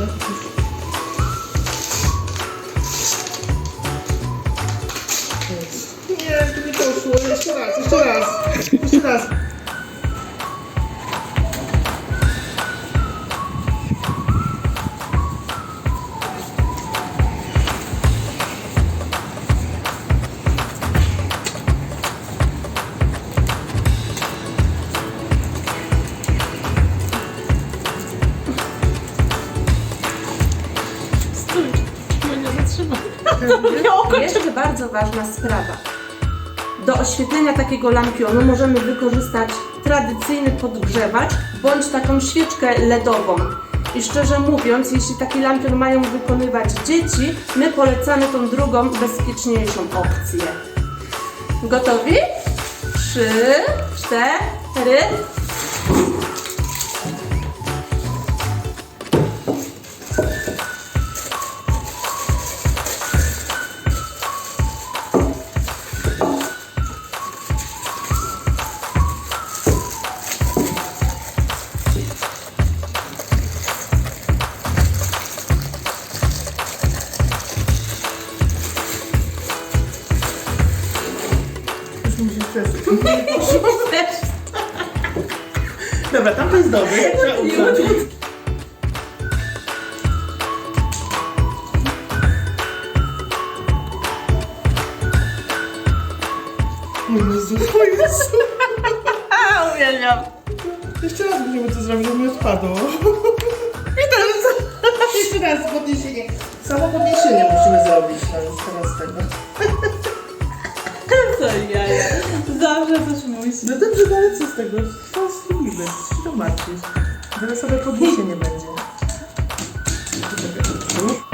Nie, to mi doszło. Jeszcze raz, jeszcze raz. Jeszcze raz. Jeszcze bardzo ważna sprawa. Do oświetlenia takiego lampionu możemy wykorzystać tradycyjny podgrzewacz bądź taką świeczkę LEDową. I szczerze mówiąc, jeśli taki lampion mają wykonywać dzieci, my polecamy tą drugą, bezpieczniejszą opcję. Gotowi? Trzy, cztery. Chce. Dobra, tam to jest dobre. Trzeba Jezu, o Jezu. A, uwielbiam. Jeszcze raz musimy to zrobić, żeby mi odpadło. Jeszcze raz podniesienie. Samo podniesienie musimy zrobić teraz, teraz tego. Dobrze, zatrzymałeś się. No dobrze, no ale co z tego? Szczęśliwy, się to martwisz. Zaraz sobie podniesie nie będzie. Czekaj,